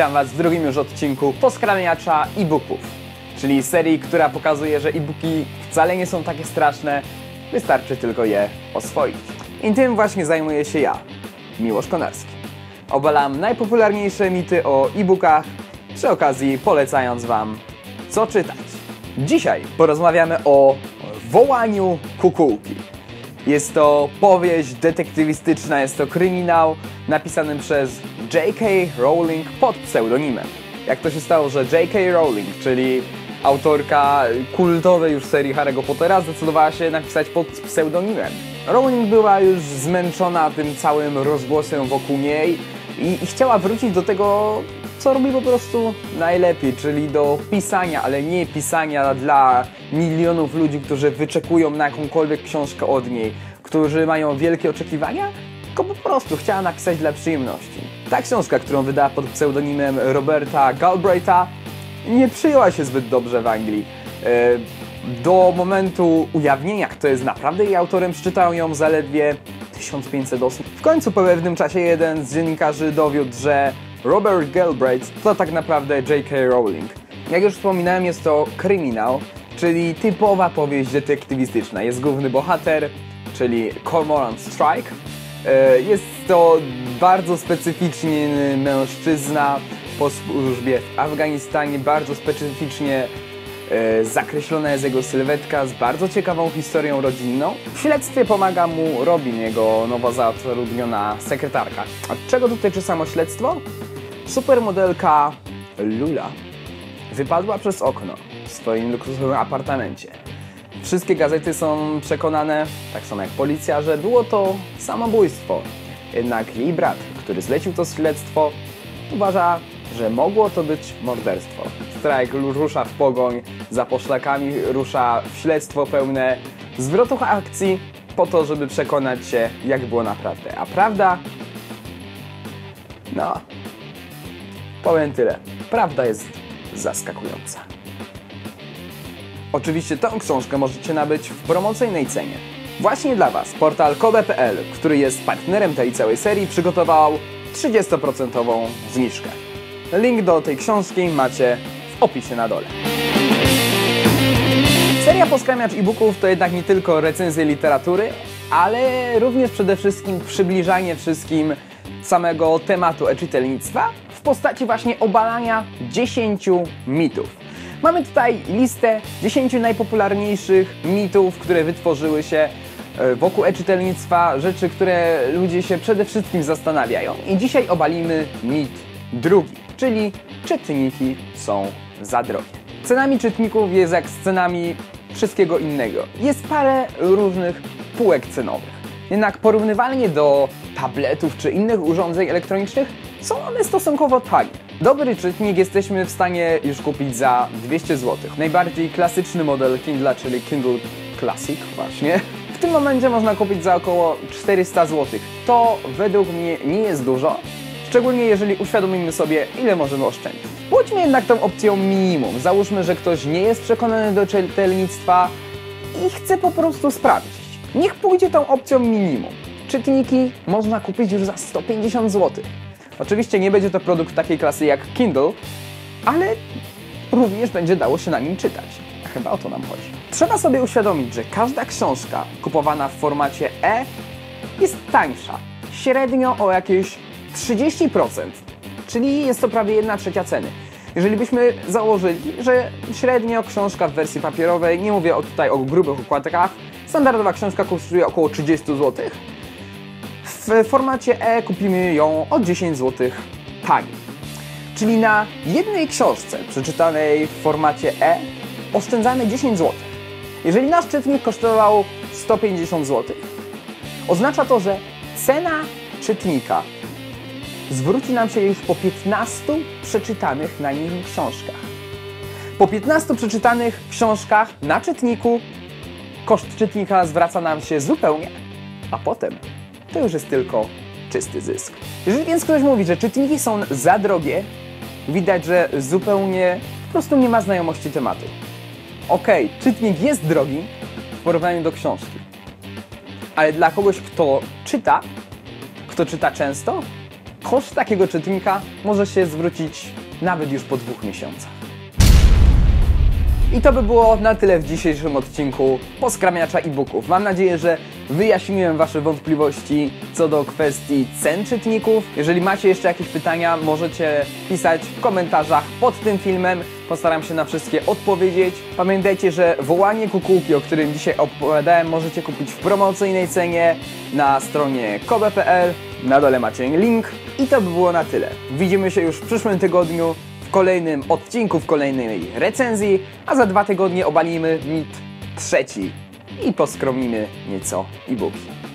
Witam Was w drugim już odcinku Poskramiacza e-booków, czyli serii, która pokazuje, że e-booki wcale nie są takie straszne, wystarczy tylko je oswoić. I tym właśnie zajmuję się ja, Miłosz Konarski. Obalam najpopularniejsze mity o e-bookach, przy okazji polecając Wam, co czytać. Dzisiaj porozmawiamy o wołaniu kukułki. Jest to powieść detektywistyczna, jest to kryminał napisany przez J.K. Rowling pod pseudonimem. Jak to się stało, że J.K. Rowling, czyli autorka kultowej już serii Harry'ego Pottera, zdecydowała się napisać pod pseudonimem. Rowling była już zmęczona tym całym rozgłosem wokół niej i, i chciała wrócić do tego, co robi po prostu najlepiej, czyli do pisania, ale nie pisania dla milionów ludzi, którzy wyczekują na jakąkolwiek książkę od niej, którzy mają wielkie oczekiwania, tylko po prostu chciała napisać dla przyjemności. Ta książka, którą wydała pod pseudonimem Roberta Galbraitha, nie przyjęła się zbyt dobrze w Anglii. E, Do momentu ujawnienia, kto jest naprawdę jej autorem, przeczytają ją zaledwie 1500 osób. W końcu po pewnym czasie jeden z dziennikarzy dowiódł, że Robert Galbraith to tak naprawdę J.K. Rowling. Jak już wspominałem, jest to kryminał, czyli typowa powieść detektywistyczna. Jest główny bohater, czyli Cormoran Strike. E, Jest to bardzo specyficzny mężczyzna po służbie w Afganistanie, bardzo specyficznie e, zakreślona jest jego sylwetka z bardzo ciekawą historią rodzinną. W śledztwie pomaga mu Robin, jego nowo zatrudniona sekretarka. A czego dotyczy samo śledztwo? Supermodelka Lula wypadła przez okno w swoim luksusowym apartamencie. Wszystkie gazety są przekonane, tak samo jak policja, że było to samobójstwo. Jednak jej brat, który zlecił to śledztwo, uważa, że mogło to być morderstwo. Strajk rusza w pogoń za poszlakami, rusza w śledztwo pełne zwrotów akcji po to, żeby przekonać się, jak było naprawdę. A prawda? No, powiem tyle. Prawda jest zaskakująca. Oczywiście tę książkę możecie nabyć w promocyjnej cenie. Właśnie dla Was portal kobe.pl, który jest partnerem tej całej serii, przygotował 30% zniżkę. Link do tej książki macie w opisie na dole. Seria Poskramiacz e-booków to jednak nie tylko recenzje literatury, ale również przede wszystkim przybliżanie wszystkim samego tematu e-czytelnictwa w postaci właśnie obalania 10 mitów. Mamy tutaj listę 10 najpopularniejszych mitów, które wytworzyły się e, wokół e-czytelnictwa, rzeczy, które ludzie się przede wszystkim zastanawiają. I dzisiaj obalimy mit drugi, czyli czytniki są za drogie. Cenami czytników jest jak z cenami wszystkiego innego. Jest parę różnych półek cenowych. Jednak porównywalnie do tabletów czy innych urządzeń elektronicznych są one stosunkowo tanie. Dobry czytnik jesteśmy w stanie już kupić za 200 zł. Najbardziej klasyczny model Kindle, czyli Kindle Classic właśnie. W tym momencie można kupić za około 400 zł. To według mnie nie jest dużo, szczególnie jeżeli uświadomimy sobie, ile możemy oszczędzić. Pójdźmy jednak tą opcją minimum. Załóżmy, że ktoś nie jest przekonany do czytelnictwa i chce po prostu sprawdzić. Niech pójdzie tą opcją minimum. Czytniki można kupić już za 150 zł. Oczywiście nie będzie to produkt takiej klasy jak Kindle, ale również będzie dało się na nim czytać. Chyba o to nam chodzi. Trzeba sobie uświadomić, że każda książka kupowana w formacie e jest tańsza. Średnio o jakieś 30%, czyli jest to prawie 1 trzecia ceny. Jeżeli byśmy założyli, że średnio książka w wersji papierowej, nie mówię tutaj o grubych okładkach, standardowa książka kosztuje około 30 zł, w formacie e kupimy ją o 10 zł taniej. Czyli na jednej książce przeczytanej w formacie e oszczędzamy 10 zł. Jeżeli nasz czytnik kosztował 150 zł, oznacza to, że cena czytnika zwróci nam się już po 15 przeczytanych na nim książkach. Po 15 przeczytanych książkach na czytniku koszt czytnika zwraca nam się zupełnie, a potem to już jest tylko czysty zysk. Jeżeli więc ktoś mówi, że czytniki są za drogie, widać, że zupełnie po prostu nie ma znajomości tematu. Okej, czytnik jest drogi w porównaniu do książki, ale dla kogoś, kto czyta, kto czyta często, koszt takiego czytnika może się zwrócić nawet już po dwóch miesiącach. I to by było na tyle w dzisiejszym odcinku Poskramiacza e-booków. Mam nadzieję, że wyjaśniłem Wasze wątpliwości co do kwestii cen czytników. Jeżeli macie jeszcze jakieś pytania, możecie pisać w komentarzach pod tym filmem. Postaram się na wszystkie odpowiedzieć. Pamiętajcie, że wołanie kukułki, o którym dzisiaj opowiadałem, możecie kupić w promocyjnej cenie na stronie kobe.pl. Na dole macie link. I to by było na tyle. Widzimy się już w przyszłym tygodniu w kolejnym odcinku, w kolejnej recenzji, a za dwa tygodnie obalimy mit trzeci i poskromimy nieco e-booki.